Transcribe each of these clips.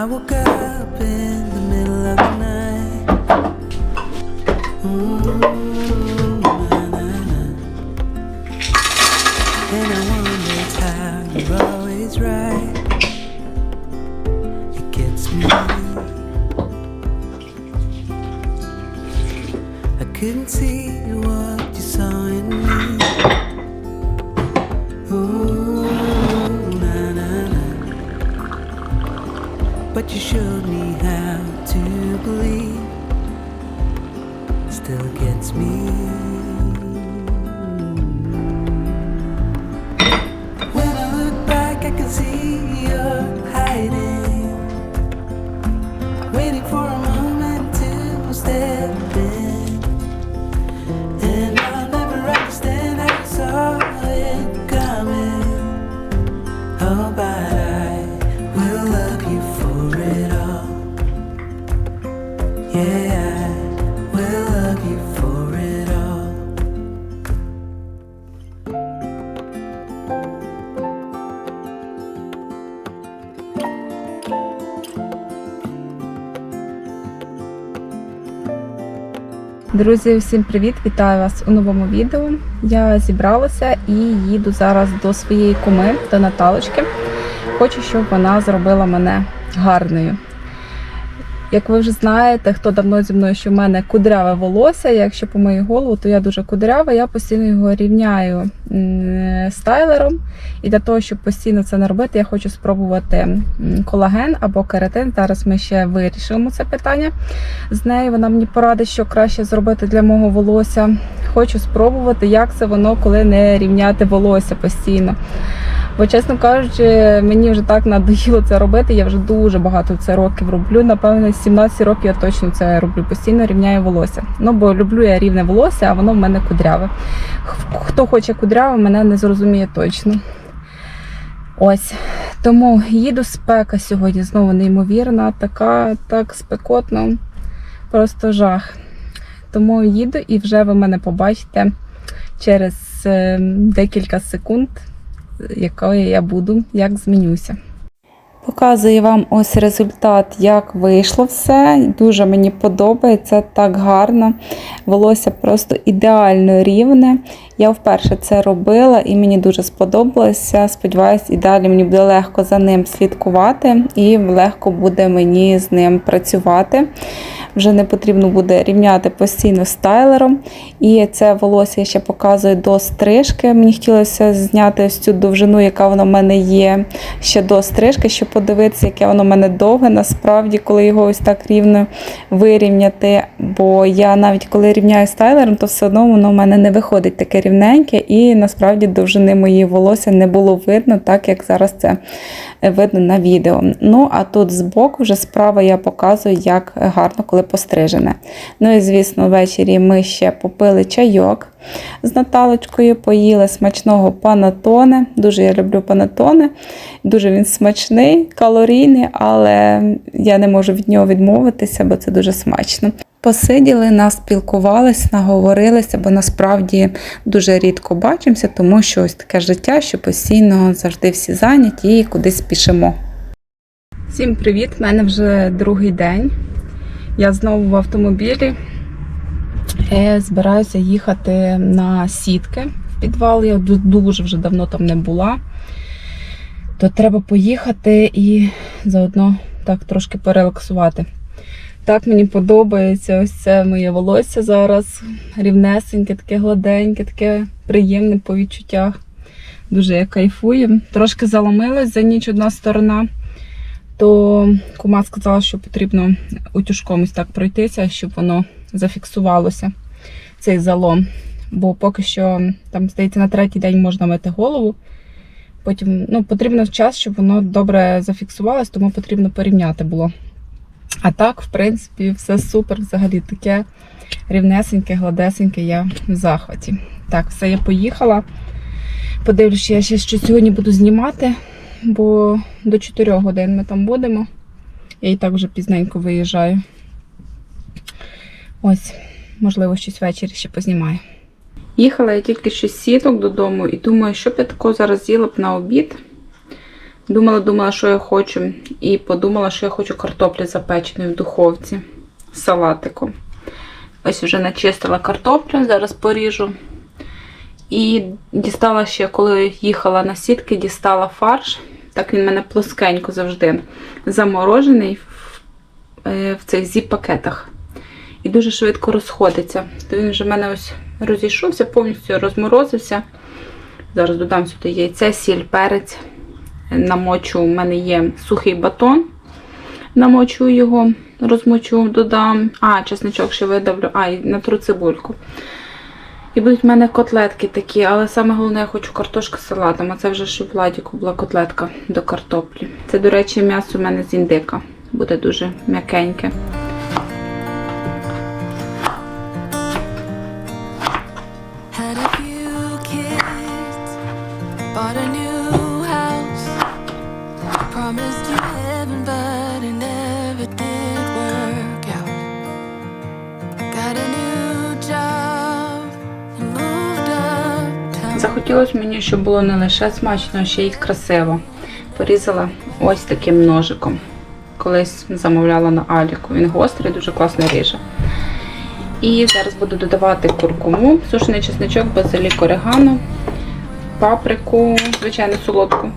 I woke up in the Still gets me. Друзі, всім привіт! Вітаю вас у новому відео. Я зібралася і їду зараз до своєї куми, до Наталочки. Хочу, щоб вона зробила мене гарною. Як ви вже знаєте, хто давно зі мною, що в мене кудряве волосся. Якщо по мою голову, то я дуже кудрява. Я постійно його рівняю стайлером. І для того, щоб постійно це не робити, я хочу спробувати колаген або кератин. Зараз ми ще вирішимо це питання з нею. Вона мені порадить, що краще зробити для мого волосся. Хочу спробувати, як це воно, коли не рівняти волосся постійно. Бо, чесно кажучи, мені вже так надоїло це робити. Я вже дуже багато це років роблю. Напевно, з 17 років я точно це роблю. Постійно рівняю волосся. Ну бо люблю я рівне волосся, а воно в мене кудряве. Хто хоче кудряве, мене не зрозуміє точно. Ось. Тому їду спека сьогодні знову неймовірна, така так спекотно, просто жах. Тому їду і вже ви мене побачите через е, декілька секунд, якою я буду, як змінюся. Показую вам ось результат, як вийшло все. Дуже мені подобається, так гарно. Волосся просто ідеально рівне. Я вперше це робила і мені дуже сподобалося. Сподіваюсь, і далі мені буде легко за ним слідкувати і легко буде мені з ним працювати. Вже не потрібно буде рівняти постійно стайлером. І це волосся я ще показую до стрижки. Мені хотілося зняти ось цю довжину, яка вона в мене є ще до стрижки, щоб подивитися, яке воно в мене довге. Насправді, коли його ось так рівно вирівняти. Бо я навіть коли рівняю стайлером, то все одно воно в мене не виходить таке рівненьке, і насправді довжини моєї волосся не було видно, так як зараз це видно на відео. Ну, а тут збоку вже справа я показую, як гарно, коли пострижене. Ну і звісно, ввечері ми ще попили чайок з Наталочкою, поїли смачного панатоне. Дуже я люблю панатоне. Дуже він смачний, калорійний, але я не можу від нього відмовитися, бо це дуже смачно. Посиділи, наспілкувались, наговорилися, бо насправді дуже рідко бачимося, тому що ось таке життя, що постійно завжди всі зайняті і кудись спішимо. Всім привіт! У мене вже другий день. Я знову в автомобілі. Е, Збираюся їхати на сітки в підвал. Я дуже вже давно там не була. То треба поїхати і заодно так трошки порелаксувати. Так мені подобається ось це моє волосся зараз. Рівнесеньке, таке гладеньке, таке приємне по відчуттях. Дуже я кайфую. Трошки заломилась за ніч одна сторона, то кума сказала, що потрібно утюжком ось так пройтися, щоб воно зафіксувалося, цей залом. Бо поки що, там, здається, на третій день можна мити голову. Потім ну, потрібно час, щоб воно добре зафіксувалось, тому потрібно порівняти було. А так, в принципі, все супер. Взагалі таке рівнесеньке, гладесеньке, я в захваті. Так, все, я поїхала. Подивлюся, я ще щось сьогодні буду знімати, бо до 4 годин ми там будемо. Я і так вже пізненько виїжджаю. Ось, можливо, щось ввечері ще познімаю. Їхала я тільки що сіток додому і думаю, що б я такого зараз з'їла б на обід. Думала, думала, що я хочу, і подумала, що я хочу картоплі запеченої в духовці з салатиком. Ось вже начистила картоплю, зараз поріжу. І дістала ще, коли їхала на сітки, дістала фарш. Так він в мене плоскенько завжди заморожений в, е, в цих зіп-пакетах. І дуже швидко розходиться. То він вже в мене ось розійшовся, повністю розморозився. Зараз додам сюди яйце, сіль, перець. Намочу, у мене є сухий батон. Намочу його, розмочу, додам. А, чесничок ще видавлю, а, і натру цибульку. І будуть в мене котлетки такі, але саме головне, я хочу картошка з салатом. А це вже ж у Владіку була котлетка до картоплі. Це, до речі, м'ясо у мене з індика. Буде дуже м'якеньке. Щоб було не лише смачно, а ще й красиво. Порізала ось таким ножиком. Колись замовляла на Аліку. Він гострий, дуже класно ріже. І зараз буду додавати куркуму, сушений чесничок, базилік, орегано, паприку, звичайно, солодку,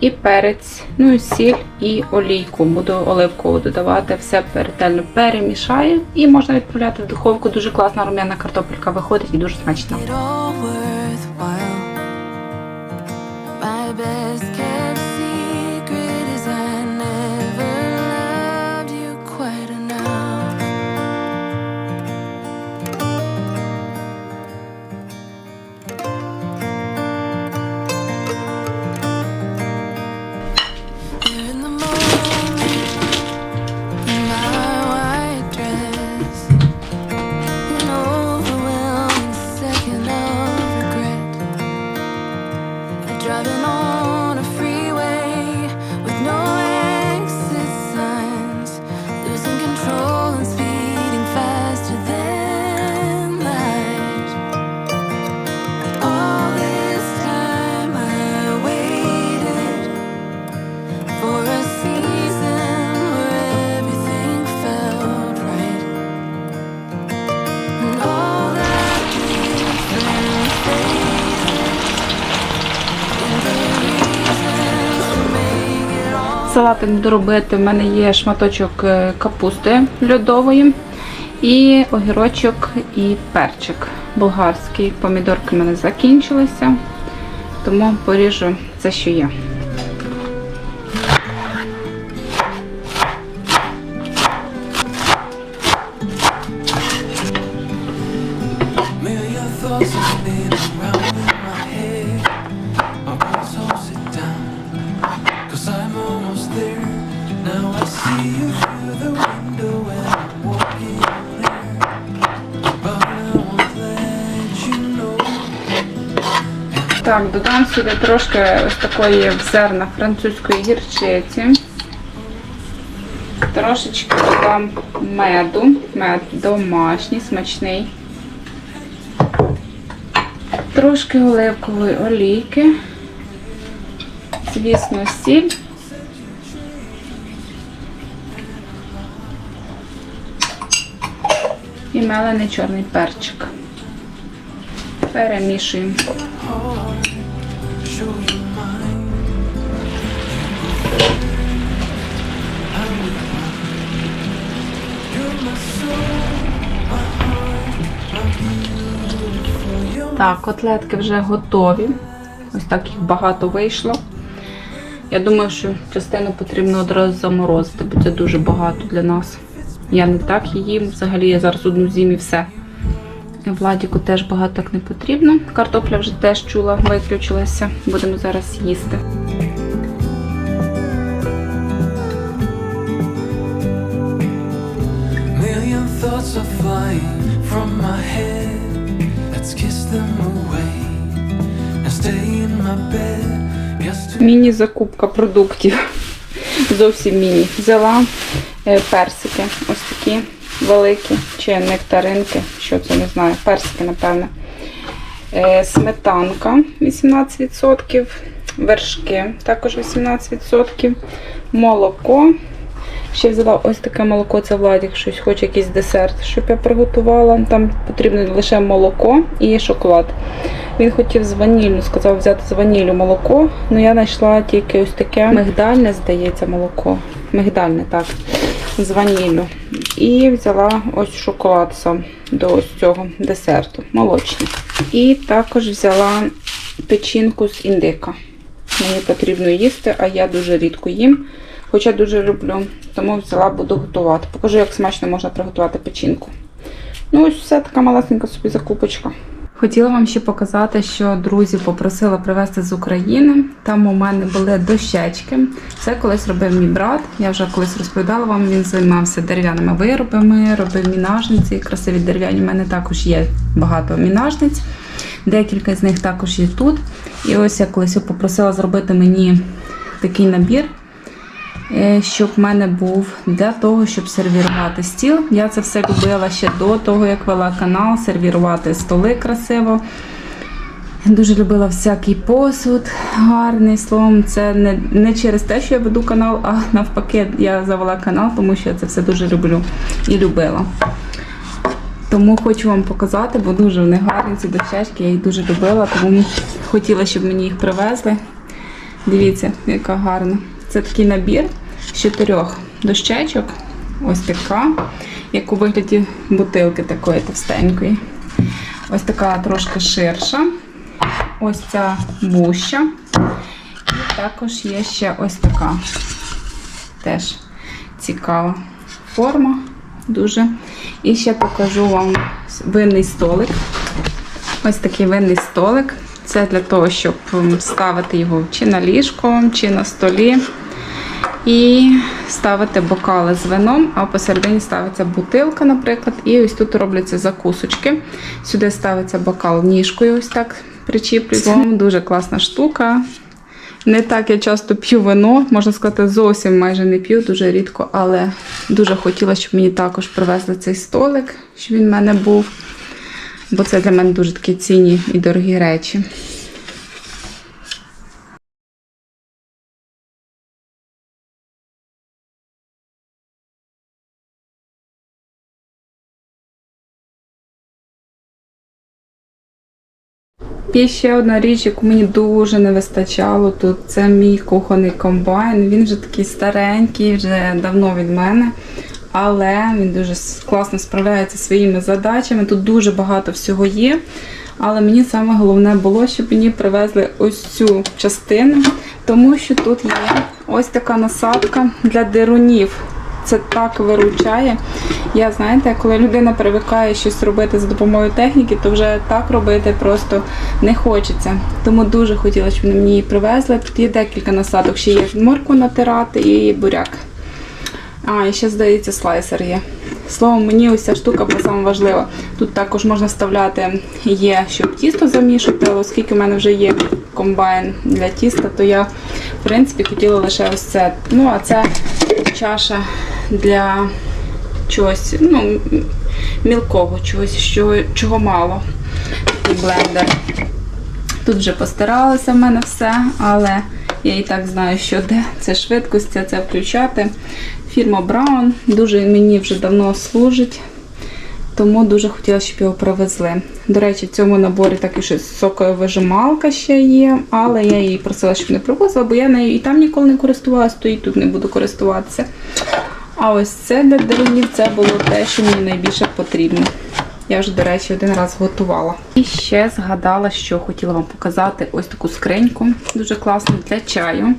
і перець, ну і сіль і олійку. Буду оливкову додавати, все ретельно перемішаю і можна відправляти в духовку. Дуже класна рум'яна картопелька виходить і дуже смачна. Салатик буду робити. В мене є шматочок е, капусти льодової, і огірочок, і перчик болгарський. Помідорки в мене закінчилися, тому поріжу це, що є. Так, додам сюди трошки ось такої зерна французької гірчиці. Трошечки додам меду. Мед домашній, смачний. Трошки оливкової олійки. Звісно, сіль. І мелений чорний перчик. Перемішуємо. Так, котлетки вже готові. Ось так їх багато вийшло. Я думаю, що частину потрібно одразу заморозити, бо це дуже багато для нас. Я не так її їм. Взагалі я зараз одну з'їм і все. Владіку теж багато так не потрібно. Картопля вже теж чула, виключилася. Будемо зараз їсти. From my head. Міні-закупка продуктів. Зовсім міні. Взяла е, персики. Ось такі великі. Чи нектаринки. Що це не знаю. Персики, напевне. Е, Сметанка 18%. вершки, також 18%, молоко. Ще взяла ось таке молоко, це Владік щось хоче якийсь десерт, щоб я приготувала. Там потрібно лише молоко і шоколад. Він хотів з ваніллю, сказав взяти з ваніллю молоко, але я знайшла тільки ось таке мигдальне, здається, молоко. Мигдальне, так, з ваніллю. І взяла ось шоколад сам до ось цього десерту, молочний. І також взяла печінку з індика. Мені потрібно їсти, а я дуже рідко їм, хоча дуже люблю. Тому взяла, буду готувати. Покажу, як смачно можна приготувати печінку. Ну, ось все така малесенька собі закупочка. Хотіла вам ще показати, що друзі попросили привезти з України. Там у мене були дощечки. Це колись робив мій брат. Я вже колись розповідала вам, він займався дерев'яними виробами, робив мінажниці. Красиві дерев'яні. У мене також є багато мінажниць. Декілька з них також є тут. І ось я колись попросила зробити мені такий набір, щоб в мене був для того, щоб сервірувати стіл. Я це все любила ще до того, як вела канал, сервірувати столи красиво. Дуже любила всякий посуд гарний словом. Це не, не через те, що я веду канал, а навпаки, я завела канал, тому що я це все дуже люблю і любила. Тому хочу вам показати, бо дуже вони гарні ці дощечки, я їх дуже любила, тому хотіла, щоб мені їх привезли. Дивіться, яка гарна. Це такий набір з чотирьох дощечок. Ось така, як у вигляді бутилки такої товстенької. Ось така трошки ширша. Ось ця вуща. І також є ще ось така. Теж цікава форма. Дуже. І ще покажу вам винний столик. Ось такий винний столик. Це для того, щоб ставити його чи на ліжко, чи на столі. І ставити бокали з вином, а посередині ставиться бутилка, наприклад. І ось тут робляться закусочки. Сюди ставиться бокал ніжкою, ось так причіплюється. Дуже класна штука. Не так я часто п'ю вино, можна сказати, зовсім майже не п'ю, дуже рідко, але дуже хотіла, щоб мені також привезли цей столик, щоб він в мене був. Бо це для мене дуже такі цінні і дорогі речі. І ще одна річ, яку мені дуже не вистачало тут, це мій кухонний комбайн. Він вже такий старенький, вже давно від мене. Але він дуже класно справляється своїми задачами. Тут дуже багато всього є. Але мені саме головне було, щоб мені привезли ось цю частину, тому що тут є ось така насадка для дирунів. Це так виручає. Я знаєте, коли людина привикає щось робити за допомогою техніки, то вже так робити просто не хочеться. Тому дуже хотіла, щоб мені її привезли. Тут є декілька насадок, ще є морку натирати і буряк. А, і ще, здається, слайсер є. Словом, мені ось ця штука була саме важлива. Тут також можна вставляти є, щоб тісто замішати, але оскільки в мене вже є комбайн для тіста, то я, в принципі, хотіла лише ось це. Ну, а це чаша для чогось, ну, мілкого чогось, що, чого мало. І блендер. Тут вже постаралося в мене все, але я і так знаю, що де це швидкость, це включати. Фірма Браун дуже мені вже давно служить, тому дуже хотіла, щоб його привезли. До речі, в цьому наборі також соковижималка ще є, але я її просила, щоб не привозила, бо я нею і там ніколи не користувалася, то і тут не буду користуватися. А ось це для деревнів це було те, що мені найбільше потрібно. Я вже, до речі, один раз готувала. І ще згадала, що хотіла вам показати ось таку скриньку, дуже класну для чаю.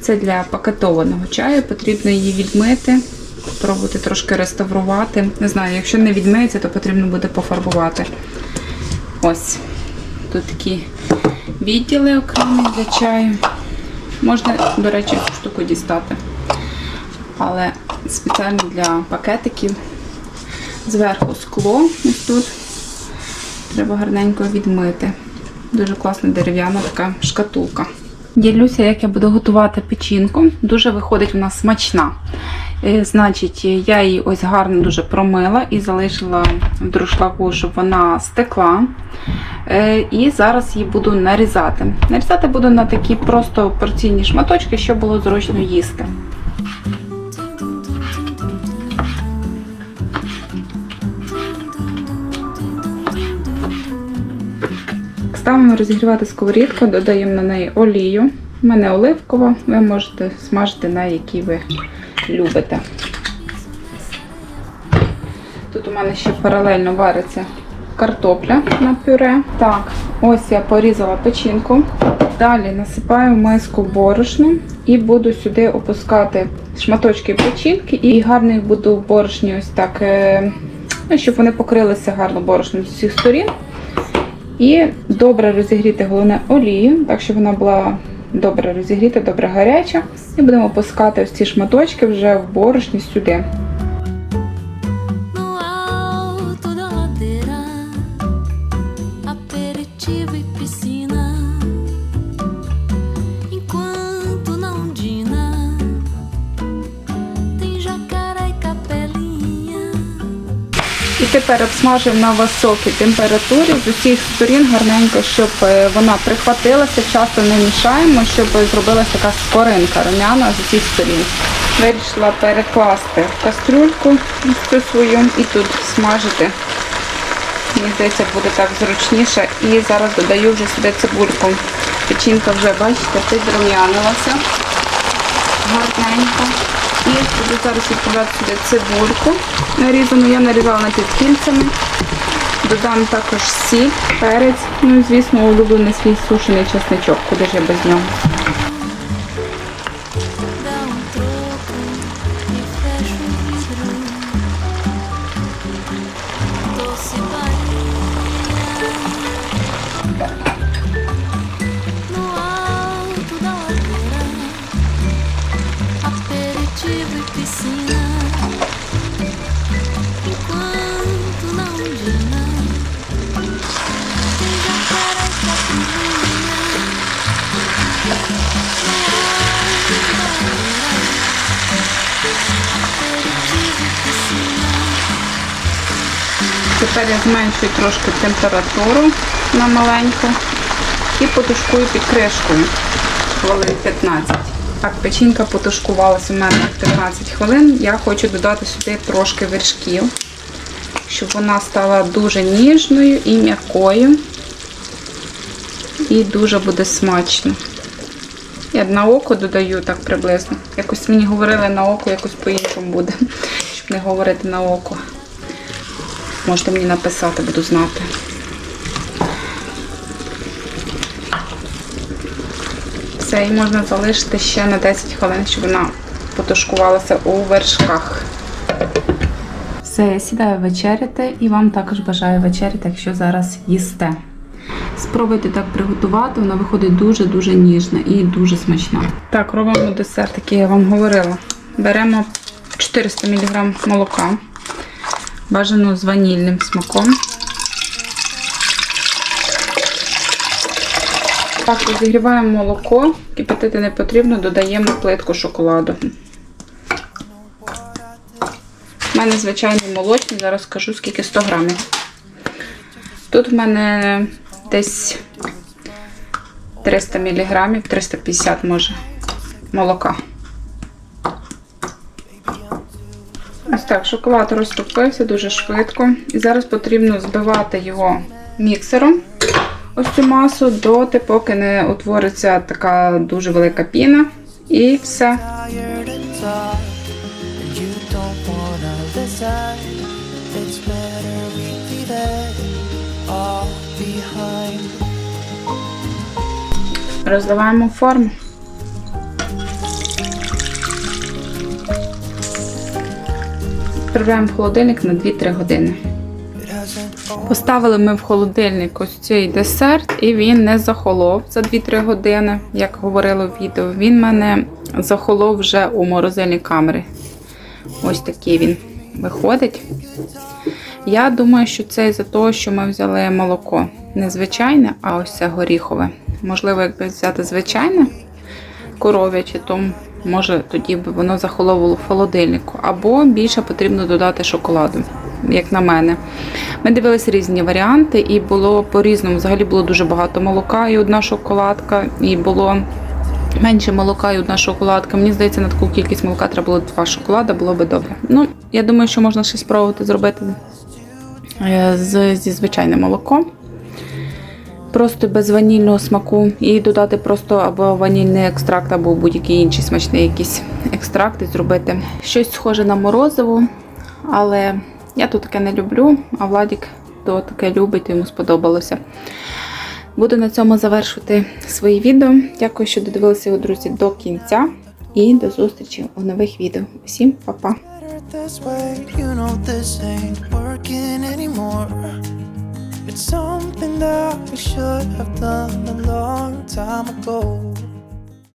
Це для пакетованого чаю. Потрібно її відмити, спробувати трошки реставрувати. Не знаю, якщо не відмиється, то потрібно буде пофарбувати. Ось. Тут такі відділи окремі для чаю. Можна, до речі, цю штуку дістати. Але спеціально для пакетиків Зверху скло, ось тут. Треба гарненько відмити. Дуже класна дерев'яна така шкатулка. Ділюся, як я буду готувати печінку. Дуже виходить вона смачна. Е, Значить, я її ось гарно дуже промила і залишила в друшлаку, щоб вона стекла. Е, І зараз її буду нарізати. Нарізати буду на такі просто порційні шматочки, щоб було зручно їсти. Ставимо розігрівати сковорідку, додаємо на неї олію. У мене оливкова, ви можете смажити на якій ви любите. Тут у мене ще паралельно вариться картопля на пюре. Так, ось я порізала печінку. Далі насипаю миску борошно і буду сюди опускати шматочки печінки і гарно їх буду в борошні ось так, е, ну, щоб вони покрилися гарно борошном з усіх сторін. І добре розігріти головне олію, так щоб вона була добре розігріта, добре гаряча. І будемо пускати ось ці шматочки вже в борошні сюди. Тепер обсмажуємо на високій температурі з усіх сторін гарненько, щоб е, вона прихватилася, часто не мішаємо, щоб зробилася така скоринка румяна з усіх сторін. Вирішила перекласти в кастрюльку цю свою і тут смажити. Мені здається, буде так зручніше. І зараз додаю вже сюди цибульку. Печінка вже, бачите, підрум'янилася гарненько. І буду зараз відправляти сюди цибульку нарізану. Я нарізала на підкільцями. Додам також сіль, перець, ну і звісно, улюблений свій сушений чесничок, куди ж я без нього. Зменшую трошки температуру на маленьку і потушкую під кришкою хвилин 15. Так, печінка потушкувалася у мене 15 хвилин. Я хочу додати сюди трошки вершків, щоб вона стала дуже ніжною і м'якою. І дуже буде смачно. Я на око додаю так приблизно. Якось мені говорили на око, якось по-іншому буде, щоб не говорити на око. Можете мені написати, буду знати. Все, і можна залишити ще на 10 хвилин, щоб вона потушкувалася у вершках. Все, я сідаю вечеряти і вам також бажаю вечеряти, якщо зараз їсте. Спробуйте так приготувати, вона виходить дуже-дуже ніжна і дуже смачна. Так, робимо десерт, який я вам говорила. Беремо 400 мг молока бажано з ванільним смаком. Так, розігріваємо молоко, кипятити не потрібно, додаємо плитку шоколаду. У мене звичайний молочний, зараз скажу скільки 100 грамів. Тут в мене десь 300 мг, 350 може молока. Ось так, шоколад розтопився дуже швидко. І зараз потрібно збивати його міксером, ось цю масу, доти, поки не утвориться така дуже велика піна. І все. tired and Відправляємо в холодильник на 2-3 години. Поставили ми в холодильник ось цей десерт, і він не захолов за 2-3 години, як говорило в відео. Він мене захолов вже у морозильній камері. Ось такий він виходить. Я думаю, що це із-за того, що ми взяли молоко. Не звичайне, а ось це горіхове. Можливо, якби взяти звичайне коров'яче, то Може, тоді б воно захоловувало в холодильнику. Або більше потрібно додати шоколаду, як на мене. Ми дивилися різні варіанти, і було по-різному. Взагалі було дуже багато молока і одна шоколадка, і було менше молока і одна шоколадка. Мені здається, на таку кількість молока треба було два шоколада, було би добре. Ну, я думаю, що можна ще спробувати зробити е, зі звичайним молоком. Просто без ванільного смаку і додати просто або ванільний екстракт, або будь-який інший смачний якийсь екстракт і зробити щось схоже на морозиво. Але я тут таке не люблю, а Владік то таке любить, йому сподобалося. Буду на цьому завершувати своє відео. Дякую, що додивилися його, друзі, до кінця. І до зустрічі у нових відео. Всім па-па! this way. You know this ain't working anymore. It's something that we should have done a long time ago.